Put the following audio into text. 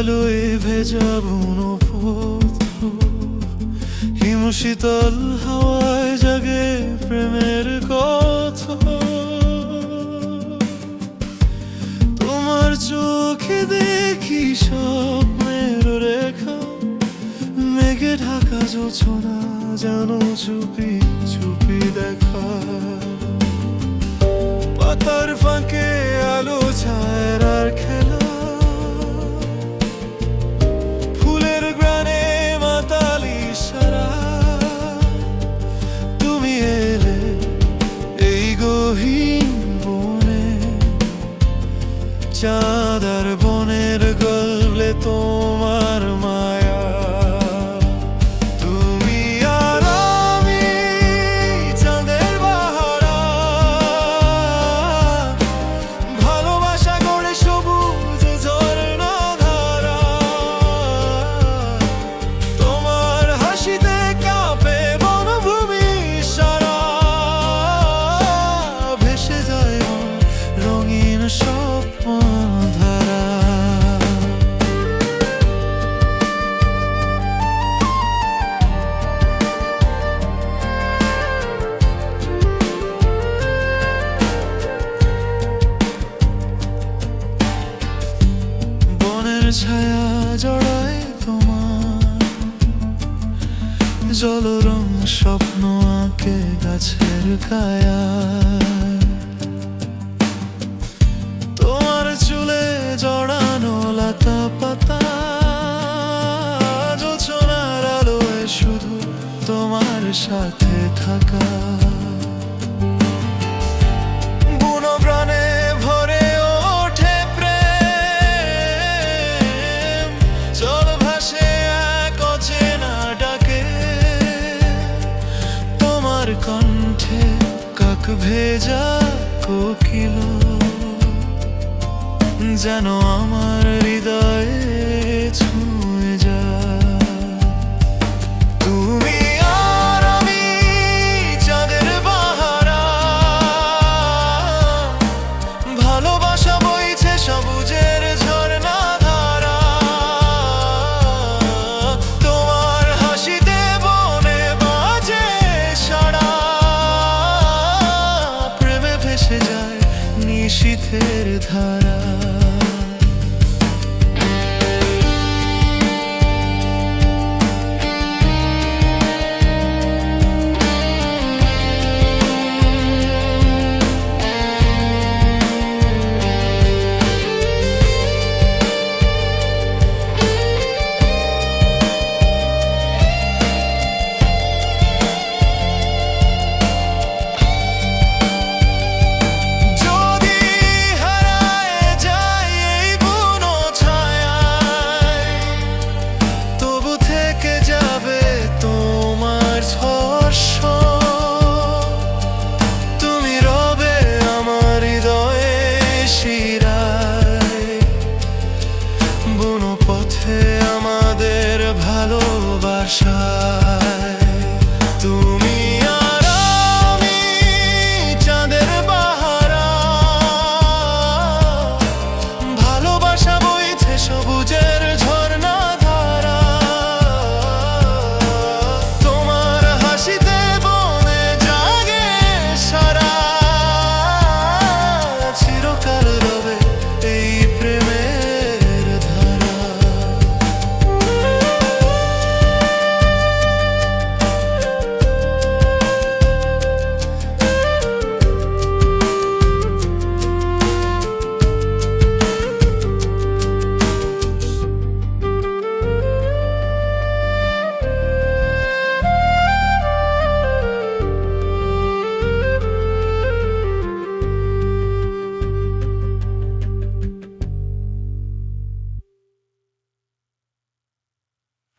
ভেজা বুনো হিম শীতল হাওয়ায় জাগে প্রেমের কথা তোমার চোখে দেখি স্বপ্নের রেখা। মেঘে ঢাকা জোছনা, জানো চুপি চুপি দেখা। পাতার ফাঁকে আলো ছায়ার খেলা চাঁদার ছায়া জড়ায় তোমার। জলরং স্বপ্ন আঁকে গাছের কায়া তোমার চুলে জড়ানো লতা পাতা। যোছনার আলোয় শুধু তোমার সাথে থাকা। ভেজা কোকিল যেন আমার time